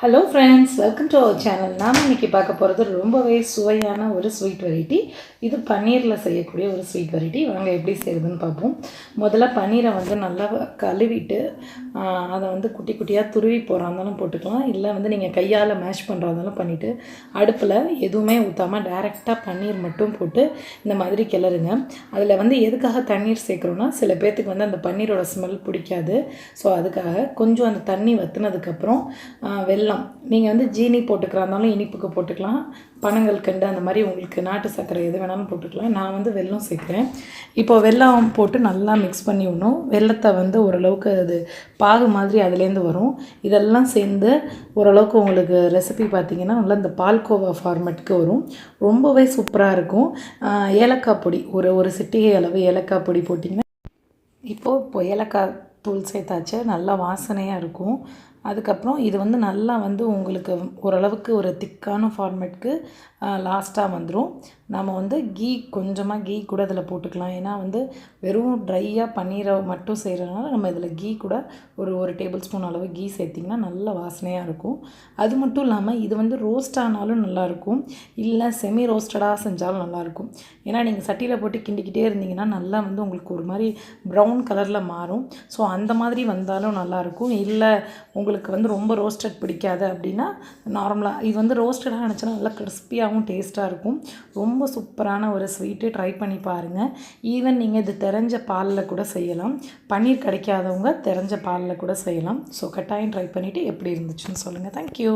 Hello friends welcome to our channel நாம் இன்றைக்கி பார்க்க போகிறது ரொம்பவே சுவையான ஒரு ஸ்வீட் வெரைட்டி இது பன்னீரில் செய்யக்கூடிய ஒரு ஸ்வீட் வெரைட்டி வாங்க எப்படி செய்யுதுன்னு பார்ப்போம். முதல்ல பன்னீரை வந்து நல்லா கழுவிட்டு அதை வந்து குட்டி குட்டியாக துருவி போகிறாந்தாலும் போட்டுக்கலாம். இல்லை வந்து நீங்கள் கையால் மேஷ் பண்ணுறா இருந்தாலும் பண்ணிவிட்டு அடுப்பில் எதுவுமே ஊற்றாமல் டைரெக்டாக பன்னீர் மட்டும் போட்டு இந்த மாதிரி கிளறுங்க. அதில் வந்து எதுக்காக தண்ணீர் சேர்க்குறோன்னா சில பேர்த்துக்கு வந்து அந்த பன்னீரோட ஸ்மெல் பிடிக்காது. ஸோ அதுக்காக கொஞ்சம் அந்த தண்ணி வற்றினதுக்கப்புறம் வெல்லம் நீங்கள் வந்து ஜீனி போட்டுக்கிறா இருந்தாலும் இனிப்புக்கு போட்டுக்கலாம். பனங்கள் கண்டு அந்த மாதிரி உங்களுக்கு நாட்டு சர்க்கரை எது வேணாலும் போட்டுக்கலாம். நான் வந்து வெல்லம் சேர்க்குறேன். இப்போ வெல்லம் போட்டு நல்லா மிக்ஸ் பண்ணி விடணும். வெல்லத்தை வந்து ஓரளவுக்கு அது பாகு மாதிரி அதுலேருந்து வரும். இதெல்லாம் சேர்ந்து ஓரளவுக்கு உங்களுக்கு ரெசிபி பார்த்திங்கன்னா நல்லா இந்த பால்கோவா ஃபார்மேட்டுக்கு வரும். ரொம்பவே சூப்பராக இருக்கும். ஏலக்காய் பொடி. ஒரு ஒரு சிட்டிகை அளவு ஏலக்காய் பொடி போட்டிங்கன்னா இப்போது இப்போ ஏலக்காய் தூள் சேர்த்தாச்சு. நல்லா வாசனையாக இருக்கும். அதுக்கப்புறம் இது வந்து நல்லா வந்து உங்களுக்கு ஓரளவுக்கு ஒரு திக்கான ஃபார்மேட்க்கு லாஸ்ட்டாக வந்துடும் நம்ம வந்து கீ கொஞ்சமாக கீ கூட இதில் போட்டுக்கலாம். ஏன்னா வந்து வெறும் ட்ரையாக பன்னீரை மட்டும் செய்கிறதுனால நம்ம இதில் கீ கூட ஒரு ஒரு டேபிள் ஸ்பூன் அளவு கீ சேர்த்திங்கன்னா நல்ல வாசனையாக இருக்கும். அது மட்டும் இல்லாமல் இது வந்து ரோஸ்ட் ஆனாலும் நல்லாயிருக்கும் இல்லை செமி ரோஸ்டடாக செஞ்சாலும் நல்லாயிருக்கும் ஏன்னா நீங்கள் சட்டியில் போட்டு கிண்டிக்கிட்டே இருந்தீங்கன்னா நல்லா வந்து உங்களுக்கு ஒரு மாதிரி ப்ரௌன் கலரில் மாறும். ஸோ அந்த மாதிரி வந்தாலும் நல்லாயிருக்கும் இல்லை உங்களுக்கு வந்து ரொம்ப ரோஸ்டட் பிடிக்காது அப்படின்னா நார்மலாக இது வந்து ரோஸ்டடாக நினச்சா நல்லா கிறிஸ்பியாகவும் டேஸ்ட்டாக இருக்கும். ரொம்ப சூப்பரான ஒரு ஸ்வீட்டு ட்ரை பண்ணி பாருங்கள் ஈவன் நீங்கள் இது தெரிஞ்ச பாலில் கூட செய்யலாம். பன்னீர் கிடைக்காதவங்க தெரிஞ்ச பாலில் கூட செய்யலாம். ஸோ கட்டாயம் ட்ரை பண்ணிவிட்டு எப்படி இருந்துச்சுன்னு சொல்லுங்கள் தேங்க்யூ